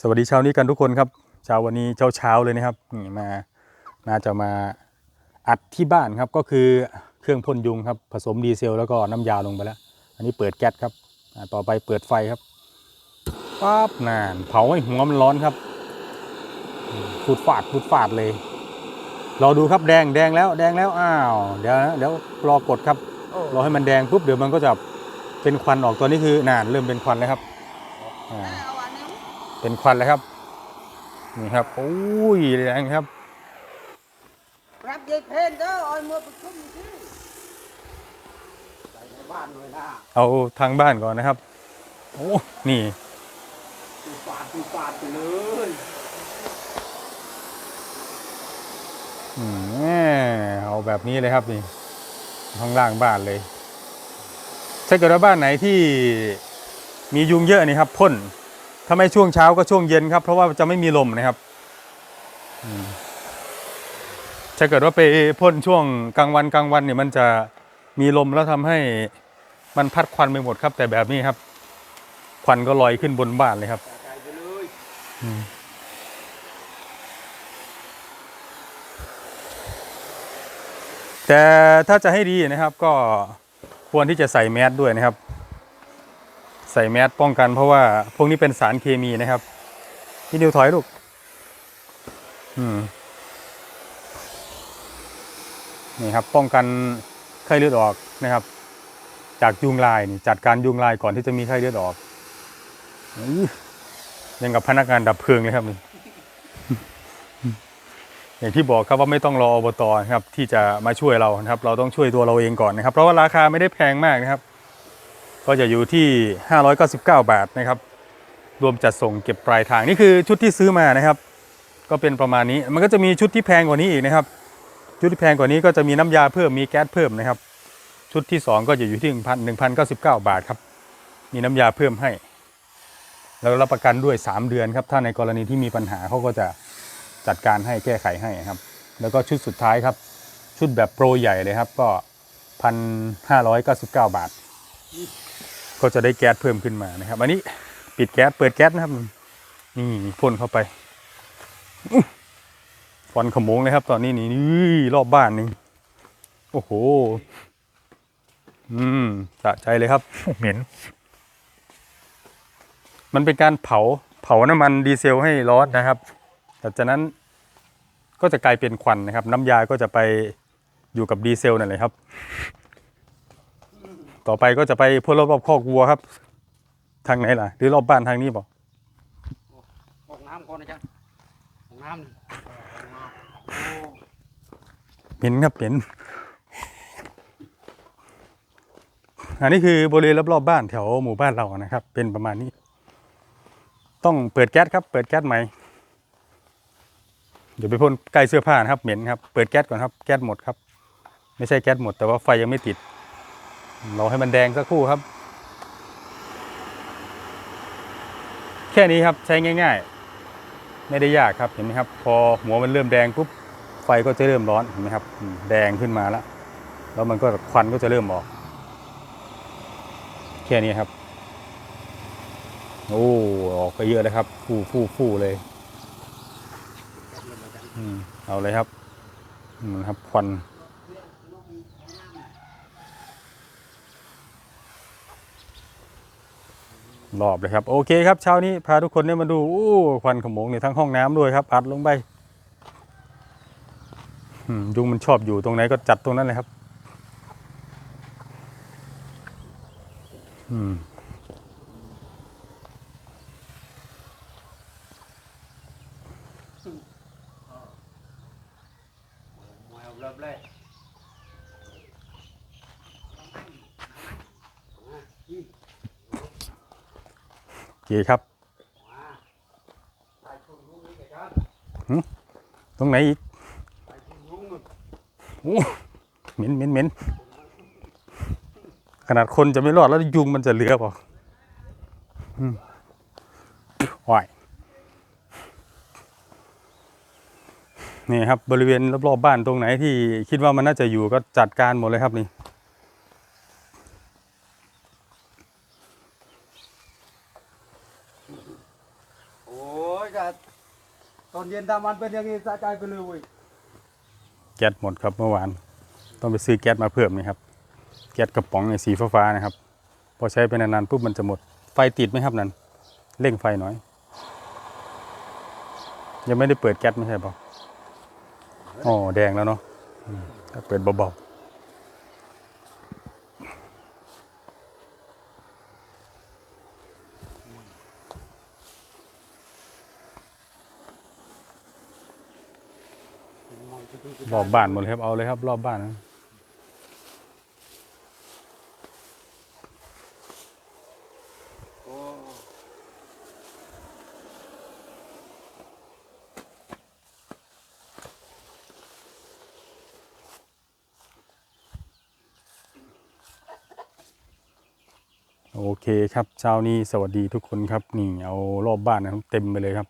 สวัสดีเช้านี้กันทุกคนครับเช้าวันนี้เช้าเช้าเลยนะครับนี่มาน่าจะมาอัดที่บ้านครับก็คือเครื่องพ่นยุงครับผสมดีเซลแล้วก็น้ำยาลงไปแล้ว อันนี้เปิดแก๊สครับต่อไปเปิดไฟครับปั๊บนานเผาให้หัวมันร้อนครับฟูดฟาดฟูดฟาดเลยรอดูครับแดงแดงแล้วแดงแล้วอ้าวเดี๋ยวเดี๋ยวรอกดครับรอให้มันแดงปุ๊บเดี๋ยวมันก็จะเป็นควันออกตัวนี้คือนานเริ่มเป็นควันแล้วครับอ่า เป็นควันแล้วครับ นี่ครับโอ้ยแรงครับรับยายเพนเด้อเอามือไปชุ่มที่ใส่ในบ้านเลยนะเอาทางบ้านก่อนนะครับ โอ้นี่ตูปาดตูปาดไปเลยอืมแหม่เอาแบบนี้เลยครับนี่ข้างล่างบ้านเลย ถ้าเกิดว่าบ้านไหนที่มียุงเยอะนี่ครับพ่น ถ้าไม่ช่วงเช้าก็ช่วงเย็นครับ เพราะว่าจะไม่มีลมนะครับถ้าเกิดว่าไปพ่นช่วงกลางวันกลางวันเนี่ยมันจะมีลมแล้วทำให้มันพัดควันไปหมดครับ แต่แบบนี้ครับ ควันก็ลอยขึ้นบนบ้านเลยครับแต่ถ้าจะให้ดีนะครับ ก็ควรที่จะใส่แมสด้วยนะครับ ใส่แมสป้องกันเพราะว่าพวกนี้เป็นสารเคมีนะครับพี่นิวถอยลูกนี่ครับ ป้องกันไข้เลือดออกนะครับ จากยุงลายนี่จัดการยุงลายก่อนที่จะมีไข้เลือดออกยังกับพนักงานดับเพลิงเลยครับนี่อย่างที่บอกครับว่าไม่ต้องรออบตนะครับ ที่จะมาช่วยเรานะครับ เราต้องช่วยตัวเราเองก่อนนะครับ เพราะว่าราคาไม่ได้แพงมากนะครับ ก็จะอยู่ที่ 599 บาทนะครับ รวมจัดส่งเก็บปลายทางนี่คือชุดที่ซื้อมานะครับ ก็เป็นประมาณนี้มันก็จะมีชุดที่แพงกว่านี้อีกนะครับ ชุดที่แพงกว่านี้ก็จะมีน้ำยาเพิ่มมีแก๊สเพิ่มนะครับ ชุดที่ 2 ก็จะอยู่ที่1,000 1,099 บาทครับมีน้ำยาเพิ่มให้แล้วรับประกันด้วย 3 เดือนครับ ถ้าในกรณีที่มีปัญหาเขาก็จะจัดการให้แก้ไขให้ครับ แล้วก็ชุดสุดท้ายครับ ชุดแบบโปรใหญ่เลยครับ ก็พันห้าร้อยเก้าสิบเก้าบาท ก็จะได้แก๊สเพิ่มขึ้นมานะครับ อันนี้ปิดแก๊สเปิดแก๊สนะครับนี่พ่นเข้าไปอุ๊ยควันขโมงเลยครับ ตอนนี้นี่นี่รอบบ้านนี่โอ้โห อืมสะใจเลยครับเหม็น มันเป็นการเผาเผาน้ำมันดีเซลให้ร้อนนะครับหลังจากนั้นก็จะกลายเป็นควันนะครับ น้ำยาก็จะไปอยู่กับดีเซลนั่นแหละครับ ต่อไปก็จะไปพ่นรอบๆคอกวัวครับ ทางไหนล่ะ หรือรอบบ้านทางนี้บอกห้องน้ำก่อนนะจ๊ะห้องน้ำนี่ห้องน้ำโอ้เห็นครับเห็นอันนี้คือบริเวณรอบๆบ้านแถวหมู่บ้านเรานะครับ เป็นประมาณนี้ ต้องเปิดแก๊สครับ เปิดแก๊สใหม่เดี๋ยวไปพ่นใกล้เสื้อผ้านะครับเหม็นครับ เปิดแก๊สก่อนครับ แก๊สหมดครับ ไม่ใช่แก๊สหมดแต่ว่าไฟยังไม่ติด เราให้มันแดงสักครู่ครับ แค่นี้ครับใช้ง่าย ๆ ไม่ได้ยากครับเห็นไหมครับ พอหัวมันเริ่มแดงปุ๊บไฟก็จะเริ่มร้อนเห็นไหมครับ แดงขึ้นมาแล้วแล้วมันก็ควันก็จะเริ่มออก แค่นี้ครับโอ้ออกไปเยอะเลยครับฟู่ฟู่ฟู่เลยอืมเอาเลยครับอืมครับควัน รอบเลยครับ โอเคครับเช้านี้พาทุกคนเนี่ยมาดูโอ้ควันขโมงในทั้งห้องน้ำด้วยครับอัดลงไปยุงมันชอบอยู่ตรงไหนก็จัดตรงนั้นเลยครับ อืม มาเอาเริ่มเลย โอ เคครับตรงไหนอีกโอ้เหม็นเหม็นเหม็นขนาดคนจะไม่รอดแล้วยุงมันจะเหลือเปล่าอืมวายนี่ครับบริเวณรอบๆบ้านตรงไหนที่คิดว่ามันน่าจะอยู่ก็จัดการหมดเลยครับนี่ โอ้อยกับตอนเย็นทำมันเป็นอย่างนี้สะใจไปเลยเว้ยแก๊สหมดครับเมื่อวาน ต้องไปซื้อแก๊สมาเพิ่มนี่ครับแก๊สกระป๋องในสีฟ้าๆนะครับ พอใช้ไปนานๆปุ๊บมันจะหมดไฟติดไหมครับนั่นเร่งไฟหน่อย ยังไม่ได้เปิดแก๊สไม่ใช่เปล่าอ๋อแดงแล้วเนาะเปิดเบาๆ รอบบ้านหมดเลยครับ เอาเลยครับรอบบ้านนะโอ้โอเคครับเช้านี้สวัสดีทุกคนครับ นี่เอารอบบ้านนะครับเต็มไปเลยครับ